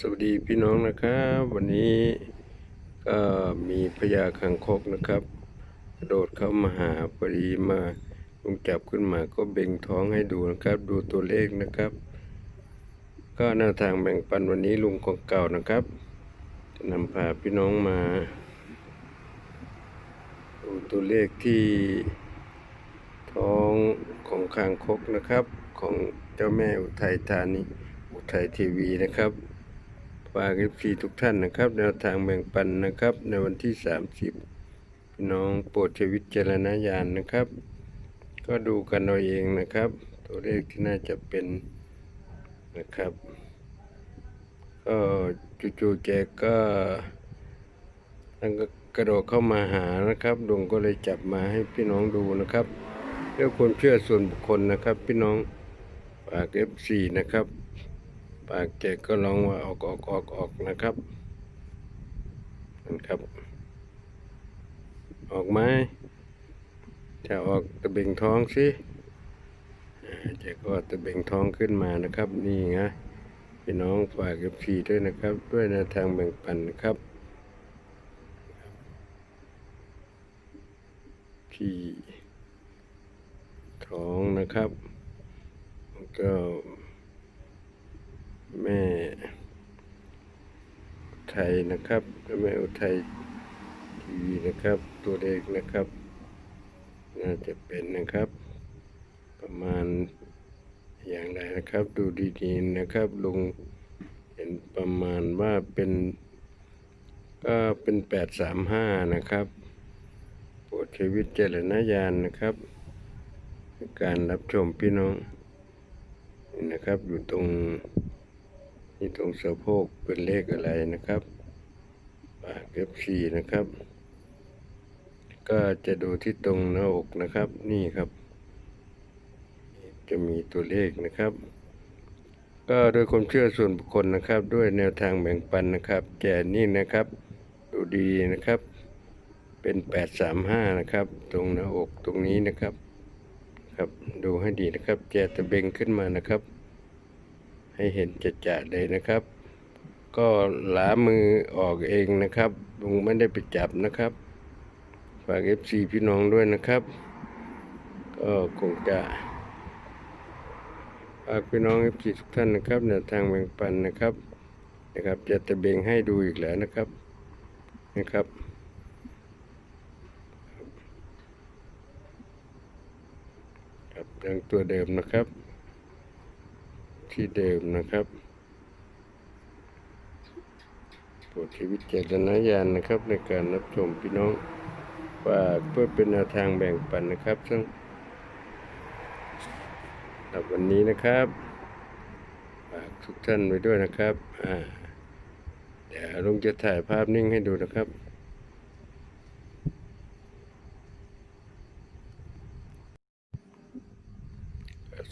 สวัสดีพี่น้องนะครับ วันนี้ก็มีพญาคังคกนะครับ กระโดดเข้ามาหาพอดีมาลุงจับขึ้นมาก็เบ่งท้องให้ดูนะครับ ดูตัวเลขนะครับ ก็แนวทางแบ่งปันวันนี้ลุงของเก่านะครับจะนำพาพี่น้องมาดูตัวเลขที่ท้องของคางคกนะครับ ของเจ้าแม่อุทัยธานีอุทัยทีวีนะครับ ฝากเอฟซีทุกท่านนะครับ แนวทางแบ่งปันนะครับ ในวันที่ 30พี่น้องโปรดใช้วิจารณญาณนะครับ ก็ดูกันเอาเองนะครับ ตัวเลขที่น่าจะเป็นนะครับ ก็จู่ๆแกก็ตั้งก็กระโดดเข้ามาหานะครับลุงก็เลยจับมาให้พี่น้องดูนะครับเรื่องความเชื่อส่วนบุคคลนะครับ พี่น้องฝากเอฟซีนะครับ ปากแกก็ร้องว่าออกออกออกออกนะครับนั่นครับ ออกไหมถ้าออกตะเบ่งท้องสิอ่าแกก็ตะเบ่งท้องขึ้นมานะครับ นี่ไงพี่น้องฝากกับพีด้วยนะครับ ด้วยแนวทางแบ่งปันนะครับที่ท้องนะครับแล้วก็ แม่ไทยนะครับแม่อุทัยทีวีนะครับ ตัวเลขนะครับ น่าจะเป็นนะครับ ประมาณอย่างไรนะครับ ดูดีๆนะครับลุงเห็นประมาณว่าเป็นก็เป็นแปดสามห้านะครับโปรดใช้วิจารณญาณนะครับ การรับชมพี่น้องนะครับอยู่ตรง นี่ตรงสะโพกเป็นเลขอะไรนะครับปากเอฟซีนะครับ ก็จะดูที่ตรงหน้าอกนะครับ นี่ครับ จะมีตัวเลขนะครับ ก็โดยความเชื่อส่วนบุคคลนะครับ ด้วยแนวทางแบ่งปันนะครับแก่นี่นะครับ ดูดีนะครับ เป็นแปดสามห้านะครับ ตรงหน้าอกตรงนี้นะครับ ครับดูให้ดีนะครับแกตะเบงขึ้นมานะครับ ให้เห็นจัดๆเลยนะครับ ก็หลามือออกเองนะครับลุงไม่ได้ไปจับนะครับฝากเอฟซีพี่น้องด้วยนะครับ ก็คงจะฝากพี่น้องเอฟซีทุกท่านนะครับแนวทางแบ่งปันนะครับนะครับ จะตะเบงให้ดูอีกแล้วนะครับนะครับครับยังตัวเดิมนะครับ ที่เดิมนะครับโปรดใช้วิจารณญาณนะครับ ในการรับชมพี่น้องฝากเพื่อเป็นแนวทางแบ่งปันนะครับซึ่งสำหรับวันนี้นะครับฝากทุกท่านไว้ด้วยนะครับอ่าเดี๋ยวลุงจะถ่ายภาพนิ่งให้ดูนะครับ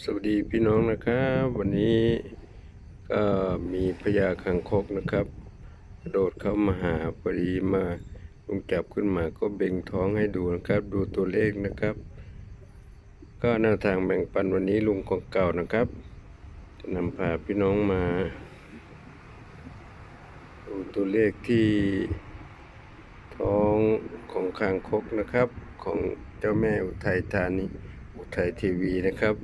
ส วัสดีพี่น้องนะครับ วันนี้ก็มีพญาคังคกนะครับกระโดดเข้ามาหาพอดีมาลุงจับขึ้นมาก็เบ่งท้องให้ดูนะครับ ดูตัวเลขนะครับ ก็แนวทางแบ่งปันวันนี้ลุงของเก่านะครับจะนำพาพี่น้องมาดูตัวเลขที่ท้องของคางคกนะครับ ของเจ้าแม่อุทัยธานีอุทัยทีวีนะครับ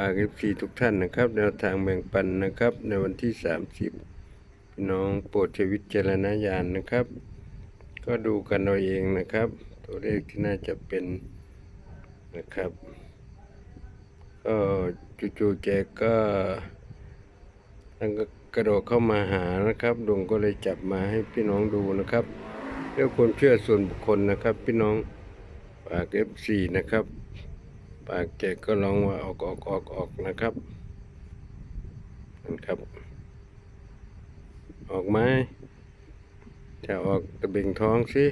ฝากเอฟซีทุกท่านนะครับ แนวทางแบ่งปันนะครับ ในวันที่ 30พี่น้องโปรดใช้วิจารณญาณนะครับ ก็ดูกันเอาเองนะครับ ตัวเลขที่น่าจะเป็นนะครับ ก็จู่ๆแกก็ตั้งก็กระโดดเข้ามาหานะครับลุงก็เลยจับมาให้พี่น้องดูนะครับเรื่องความเชื่อส่วนบุคคลนะครับ พี่น้องฝากเอฟซีนะครับ ปากแกก็ร้องว่าออกออกออกออกนะครับนั่นครับ ออกไหมถ้าออกตะเบ่งท้องสิ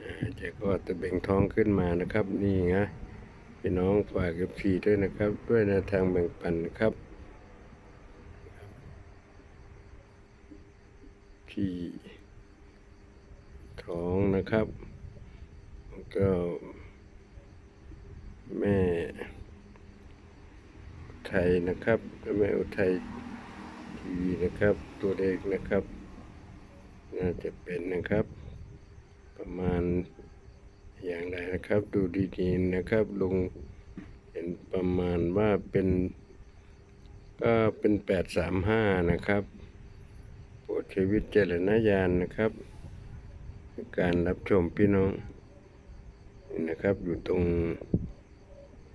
อ่าแกก็ตะเบ่งท้องขึ้นมานะครับ นี่ไงพี่น้องฝากกับพีด้วยนะครับ ด้วยแนวทางแบ่งปันนะครับที่ท้องนะครับก็ แม่ไทยนะครับแม่อุทัยทีวีนะครับ ตัวเลขนะครับ น่าจะเป็นนะครับ ประมาณอย่างไรนะครับ ดูดีๆนะครับลงเห็นประมาณว่าเป็นก็เป็นแปดสามห้านะครับโปรดช้วิตเจรณญญาณนะครับ การรับชมพี่น้องนะครับอยู่ตรง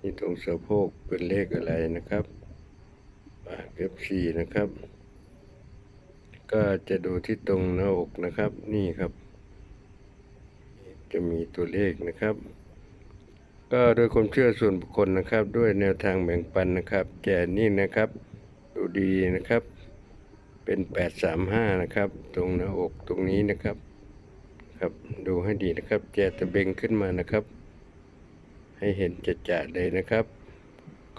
นี่ตรงสะโพกเป็นเลขอะไรนะครับปากเอฟซีนะครับ ก็จะดูที่ตรงหน้าอกนะครับ นี่ครับ จะมีตัวเลขนะครับ ก็โดยความเชื่อส่วนบุคคลนะครับ ด้วยแนวทางแบ่งปันนะครับ แก่นี่นะครับ ดูดีนะครับ เป็น 835 นะครับ ตรงหน้าอกตรงนี้นะครับ ครับดูให้ดีนะครับ แจตะเบงขึ้นมานะครับ ให้เห็นจัดจเลยนะครับ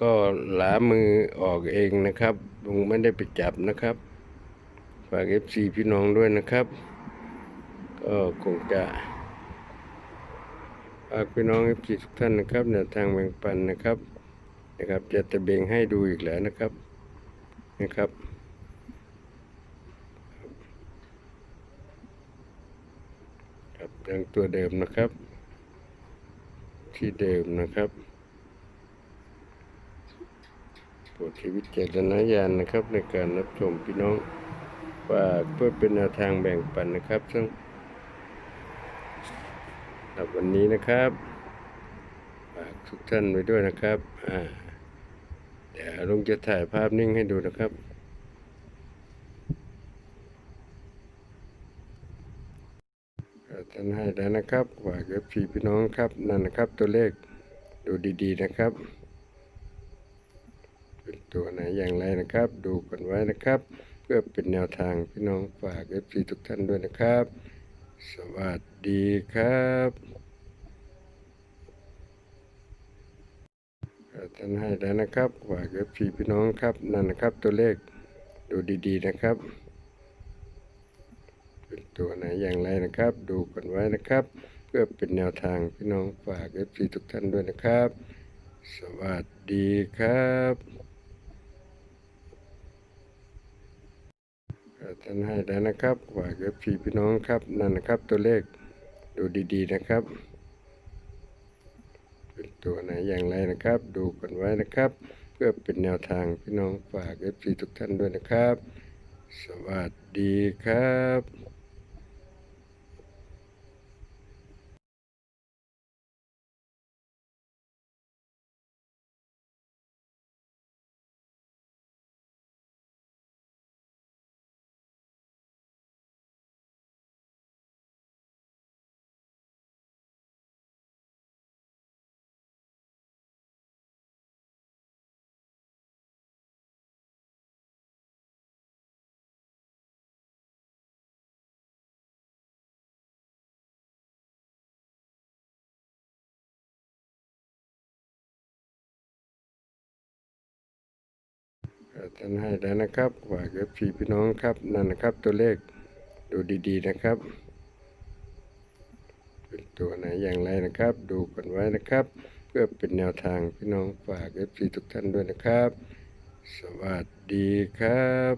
ก็หลามือออกเองนะครับลุงไม่ได้ไปจับนะครับ ฝากเอฟซีพี่น้องด้วยนะครับ ก็คงจะฝากพี่น้องเอฟซีทุกท่านนะครับแนวทางแบ่งปันนะครับนะครับ จะตะเบงให้ดูอีกแล้วนะครับนะครับครับยังตัวเดิมนะครับ ที่เดิมนะครับโปรดชีวิตเจตนาญาณนะครับ ในการรับชมพี่น้องฝากเพื่อเป็นแนวทางแบ่งปันนะครับซึ่งสำหรับวันนี้นะครับฝากทุกท่านไว้ด้วยนะครับอ่าเดี๋ยวลุงจะถ่ายภาพนิ่งให้ดูนะครับ ท่านให้แล้วนะครับฝากเอฟซีพี่น้องครับนั่นนะครับ ตัวเลขดูดีๆนะครับเป็นตัวไหนอย่างไรนะครับ ดูกันไว้นะครับ เพื่อเป็นแนวทางพี่น้องฝากเอฟซีทุกท่านด้วยนะครับ สวัสดีครับท่านให้แล้วนะครับฝากเอฟซีพี่น้องครับนั่นนะครับ ตัวเลขดูดีๆนะครับ เป็นตัวไหนอย่างไรนะครับ ดูกันไว้นะครับ เพื่อเป็นแนวทางพี่น้องฝากเอฟซีทุกท่านด้วยนะครับ สวัสดีครับท่านให้แล้วนะครับฝากเอฟซีพี่น้องครับนั่นนะครับ ตัวเลขดูดีๆนะครับเป็นตัวไหนอย่างไรนะครับ ดูกันไว้นะครับ เพื่อเป็นแนวทางพี่น้องฝากเอฟซีทุกท่านด้วยนะครับ สวัสดีครับ ท่านให้แล้วนะครับฝากเอฟซีพี่น้องครับนั่นนะครับ ตัวเลขดูดีๆนะครับ เป็นตัวไหนอย่างไรนะครับ ดูกันไว้นะครับ เพื่อเป็นแนวทางพี่น้องฝากเอฟซีทุกท่านด้วยนะครับ สวัสดีครับ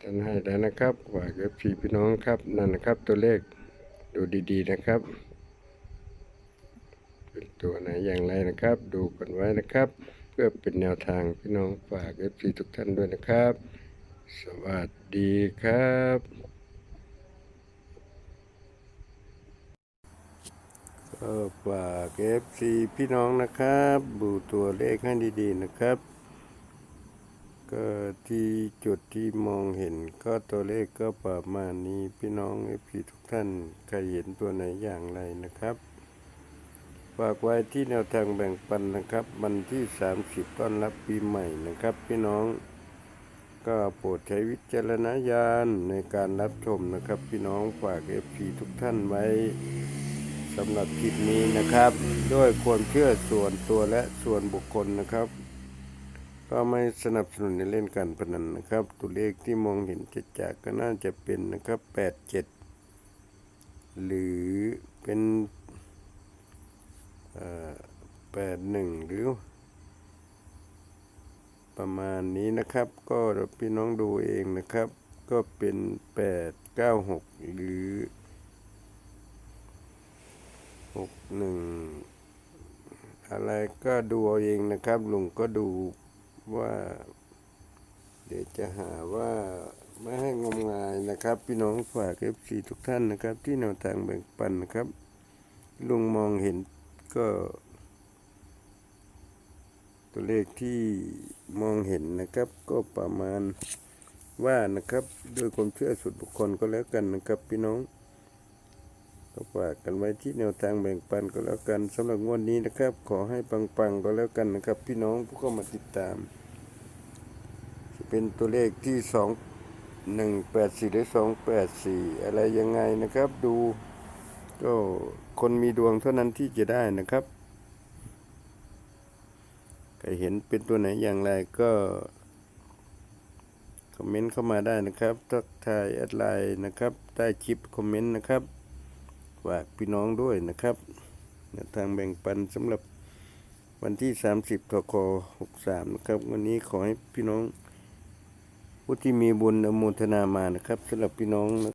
ท่านให้แล้วนะครับฝากเอฟซีพี่น้องครับนั่นนะครับ ตัวเลขดูดีๆนะครับ เป็นตัวไหนอย่างไรนะครับ ดูกันไว้นะครับ เพื่อเป็นแนวทางพี่น้องฝากเอฟซีทุกท่านด้วยนะครับ สวัสดีครับก็ฝากเอฟซีพี่น้องนะครับดูตัวเลขให้ดีๆนะครับก็ที่จุดที่มองเห็นก็ตัวเลขก็ประมาณนี้พี่น้องเอฟซีทุกท่านใครเห็นตัวไหนอย่างไรนะครับ ฝากไว้ที่แนวทางแบ่งปันนะครับ วันที่ 30 ต้อนรับปีใหม่นะครับ พี่น้องก็โปรดใช้วิจารณญาณในการรับชมนะครับ พี่น้องฝากเอฟซีทุกท่านไว้สำหรับคลิปนี้นะครับ ด้วยความเชื่อส่วนตัวและส่วนบุคคลนะครับ ก็ไม่สนับสนุนในเล่นการพนันนะครับ ตัวเลขที่มองเห็นจะจากก็น่าจะเป็นนะครับ 87 หรือเป็น แปดหนึ่งหรือ ประมาณนี้นะครับ ก็พี่น้องดูเองนะครับ ก็เป็นแปดเก้าหกหรือหกหนึ่งอะไรก็ดูเอาเองนะครับลุงก็ดูว่า เดี๋ยวจะหาว่าไม่ให้งมงายนะครับ พี่น้องฝากเอฟซีทุกท่านนะครับ ที่แนวทางแบ่งปันนะครับลุงมองเห็น ก็ ตัวเลขที่มองเห็นนะครับ ก็ประมาณว่านะครับโดยความเชื่อส่วนบุคคลก็แล้วกันนะครับพี่น้องก็ฝากกันไว้ที่แนวทางแบ่งปันก็แล้วกันสำหรับงวดนี้นะครับ ขอให้ปังๆก็แล้วกันนะครับ พี่น้องผู้เข้ามาติดตามจะเป็นตัวเลขที่สองหนึ่งแปดสี่หรือสองแปดสี่อะไรยังไงนะครับ ดู ก็คนมีดวงเท่านั้นที่จะได้นะครับใครเห็นเป็นตัวไหนอย่างไรก็คอมเมนต์เข้ามาได้นะครับ ทักทายแอดไลน์นะครับใต้คลิปคอมเมนต์นะครับฝากพี่น้องด้วยนะครับทางแบ่งปันสำหรับวันที่ 30ทก63 นะครับ วันนี้ขอให้พี่น้องผู้ที่มีบุญอนุโมทนามานะครับสำหรับพี่น้องนะ